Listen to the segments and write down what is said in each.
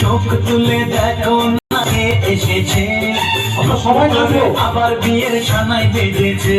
চোখ তুলে দেখো না এসেছে। আবার বিয়ের সানায় বেজেছে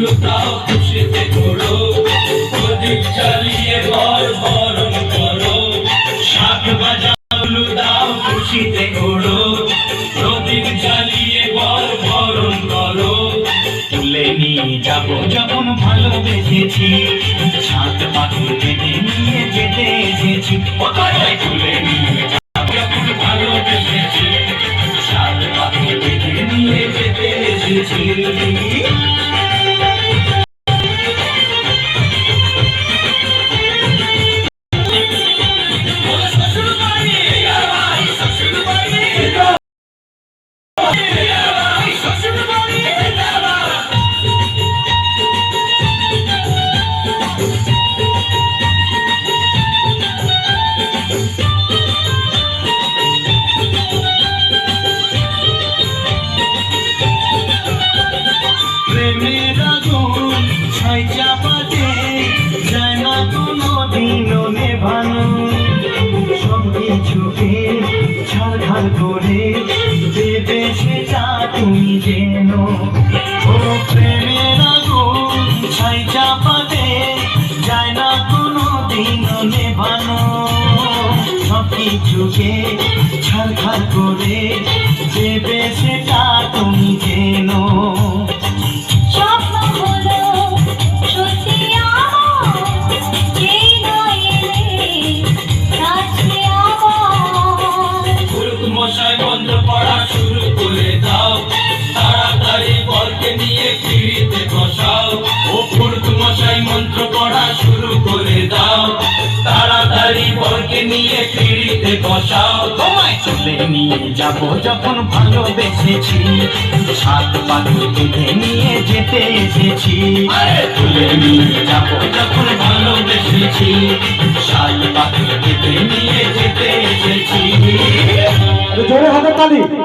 উল্টাও খুশিতে করো প্রদীপ জ্বালিয়ে ঘর বরণ করো। শাক ভাজা উল্টাও খুশিতে করো প্রদীপ জ্বালিয়ে ঘর বরণ করো। তুলে নিয়ে যাব যখন ভালোবেসেছি সাত পাখি বেঁধে নিয়ে যেতে এসেছি। কোথায় তুলে নিয়ে যাব যখন ভালোবেসেছি শাক পাখি বেঁধে নিয়ে যেতে এসেছি। যেন ও প্রেমের আগুন চাপাতে যায় না কোনো দিন নেভানো। সব কিছুকে ছাড়খাড় করে দেবে সেটা তুমি নিয়ে পিড়িতে বসাও, তোমায় চলে নিয়ে যাব যখন ভালোবেসেছি। সাত পাখি বেঁধে নিয়ে যেতে এসেছি। তুলে নিয়ে যাব যখন ভালোবেসেছি। সাত পাখি বেঁধে নিয়ে যেতে এসেছি। জোরে হাতে তালি।